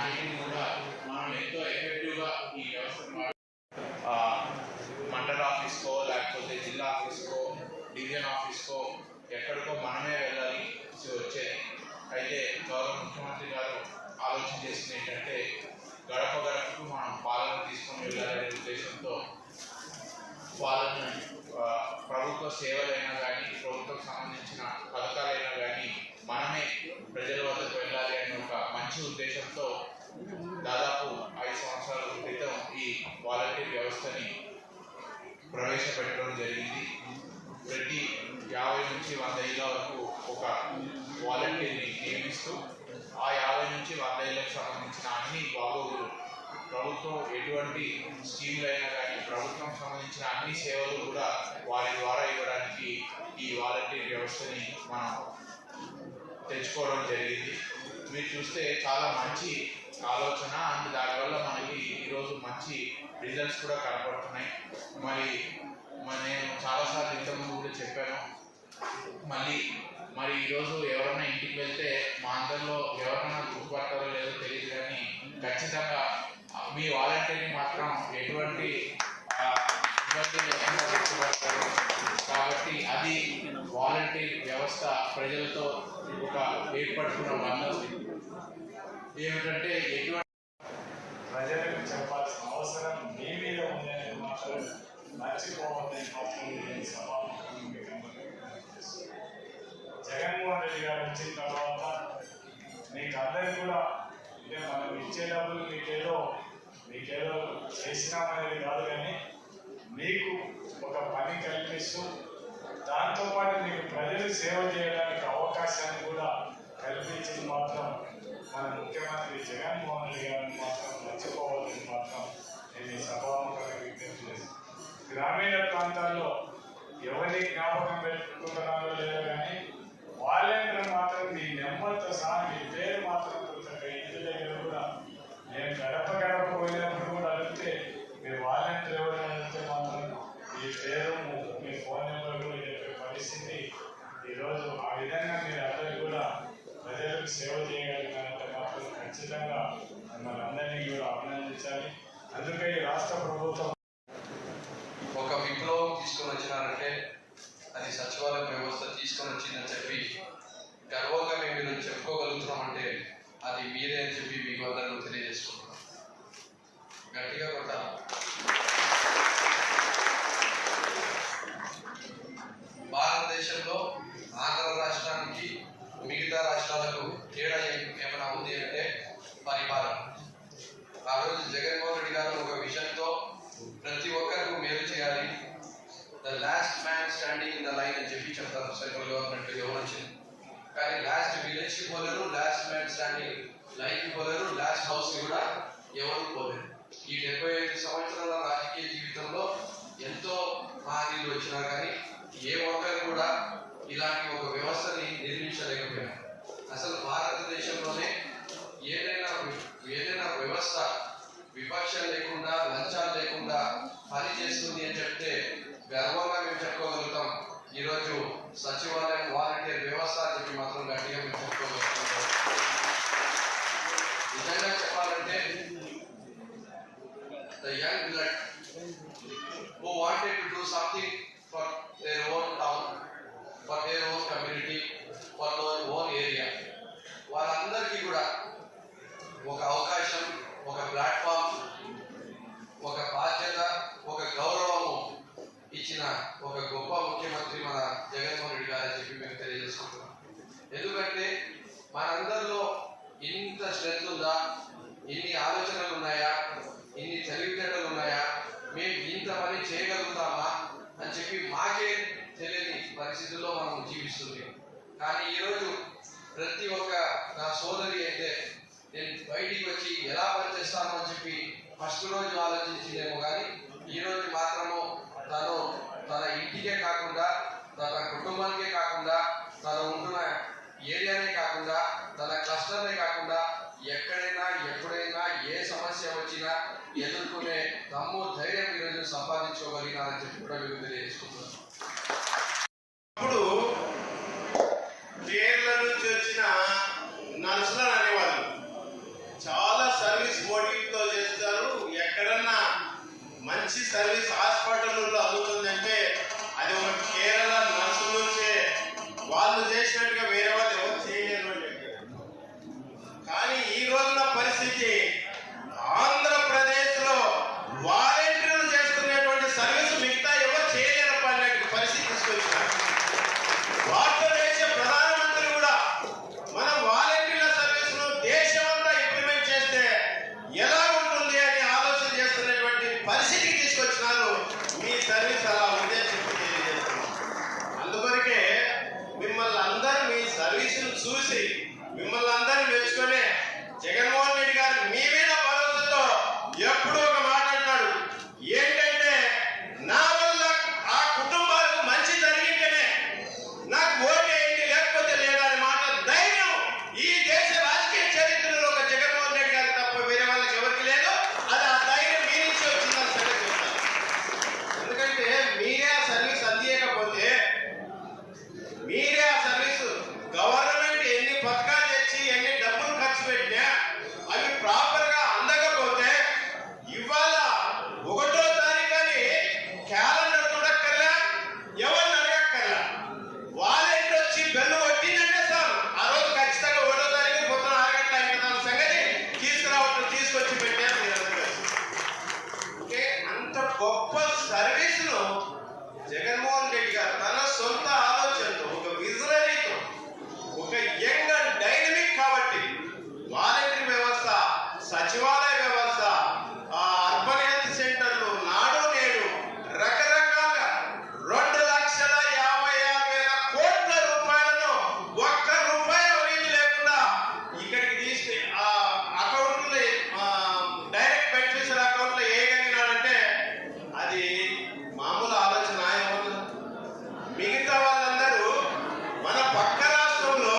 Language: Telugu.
అన్నిటిని కూడా మనం ఎంతో ఎఫెక్టివ్గా ఈ వ్యవస్థను మండల ఆఫీస్కో లేకపోతే జిల్లా ఆఫీస్కో డివిజన్ ఆఫీస్కో ఎక్కడికో మనమే వెళ్ళాలి. వచ్చేది అయితే గౌరవ ముఖ్యమంత్రి గారు ఆలోచన చేసింది ఏంటంటే గడప గడపకు మనం పాలన తీసుకొని వెళ్ళాలనే ఉద్దేశంతో పాలన ప్రభుత్వ సేవలైనా కానీ ప్రభుత్వం సంబంధించిన పథకాలైనా కానీ మనమే ప్రజల వద్దకు వెళ్ళాలి అనే ఒక మంచి ఉద్దేశంతో దాదాపు ఐదు సంవత్సరాల క్రితం ఈ వాలంటీర్ వ్యవస్థని ప్రవేశపెట్టడం జరిగింది. ప్రతి యాభై నుంచి వంద ఏళ్ళ వరకు ఒక వాలంటీర్ని నియమిస్తూ ఆ యాభై నుంచి వంద ఏళ్ళకు సంబంధించిన అన్ని బాగోగులు ప్రభుత్వం ఎటువంటి స్కీములు అయినా కానీ ప్రభుత్వం సంబంధించిన అన్ని సేవలు కూడా వారి ద్వారా ఇవ్వడానికి ఈ వాలంటీర్ వ్యవస్థని మనం తెచ్చుకోవడం జరిగింది. మీరు చూస్తే చాలా మంచి ఆలోచన అండ్ దానివల్ల మనకి ఈరోజు మంచి రిజల్ట్స్ కూడా కనపడుతున్నాయి. మరి మరి నేను చాలాసార్లు ఇంతకుముందు కూడా చెప్పాను. మళ్ళీ మరి ఈరోజు ఎవరైనా ఇంటికి వెళ్తే మా అందరిలో ఎవరైనా గుర్తుపడతారో లేదో తెలియదు కానీ ఖచ్చితంగా మీ వాలంటీర్ని మాత్రం ఎటువంటి ఇబ్బంది లేకుండా గుర్తుపడతారు. కాబట్టి అది వాలంటీర్ వ్యవస్థ ప్రజలతో ఒక ఏర్పడుతున్న బంధం ఏమిటంటే ఎటువంటి ప్రజలకు చెప్పాల్సిన అవసరం మీ మీద ఉందని మాత్రం మర్చిపోవద్దని మాత్రం నేను జగన్మోహన్ రెడ్డి గారు వచ్చిన తర్వాత మీకు అందరికి కూడా అంటే మనం ఇచ్చే డబ్బులు మీకేదో మీకేదో చేసినామనేది కాదు కానీ మీకు ఒక పని కల్పిస్తూ దాంతోపాటు మీకు ప్రజలు సేవ చేయడానికి అవకాశాన్ని కూడా కల్పించింది మాత్రం మన ముఖ్యమంత్రి జగన్మోహన్ రెడ్డి గారిని మాత్రం మర్చిపోవాలని మాత్రం నేను ఈ సభాముఖంగా విజ్ఞప్తి చేస్తాను గ్రామీణ ప్రాంతాల్లో ఎవరిని జ్ఞాపకం పెట్టుకుంటున్నారో లేదో కానీ వాలంటీర్ మాత్రం మీ నెంబర్తో సహా మీ పేరు మాత్రం ఖచ్చితంగా మిమ్మల్ని అందరినీ కూడా అభినందించాలి. అందుకే ఈ రాష్ట్ర ప్రభుత్వం ఒక విప్లవం తీసుకొని వచ్చినారంటే అది సచివాలయం వ్యవస్థ తీసుకొని వచ్చిందని చెప్పి గర్వంగా మేము చెప్పుకోగలుగుతాం అంటే అది మీరే అని చెప్పి మీకు అందరూ తెలియజేసుకుంటున్నాం. గట్టిగా కొట్ట భారతదేశంలో ఆంధ్ర రాష్ట్రానికి మిగతా రాష్ట్రాలకు తేడా ఏం- ఏమైనా ఉంది అంటే పరిపాలన ఆ రోజు జగన్మోహన్ రెడ్డి గారు ఒక విజన్తో ప్రతి ఒక్కరికి మేలు చేయాలి the last man standing in the line చెప్తారు సెంట్రల్ గవర్నమెంట్ ఎవరు కానీ లాస్ట్ విలేజ్కి పోలేరు లాస్ట్ మ్యాన్ స్టాండింగ్ లైన్కి పోలేరు లాస్ట్ హౌస్ కూడా ఎవరు పోలేరు. ఈ డెబ్బై ఐదు సంవత్సరాల రాజకీయ జీవితంలో ఎంతో మహనీయులు వచ్చినా కానీ ఏ ఒక్కరు కూడా ఇలాంటి ఒక something అనిపిస్తుంది. కానీ ఈరోజు ప్రతి ఒక్క నా సోదరి అయితే నేను బయటికి వచ్చి ఎలా పనిచేస్తాను అని చెప్పి ఫస్ట్ రోజు ఆలోచించిందేమో కానీ ఈరోజు మాత్రము తను తన ఇంటికే కాకుండా తన కుటుంబానికే కాకుండా తను ఉంటున్న ఏరియానే కాకుండా తన క్లస్టర్నే కాకుండా ఎక్కడైనా ఎప్పుడైనా ఏ సమస్య వచ్చినా ఎదుర్కొనే దమ్ము ధైర్యం ఈరోజు సంపాదించుకోగలిగినారని చెప్పి కూడా మీకు తెలియజేసుకుంటున్నాను చేసినట్టుగా వేరే Susi.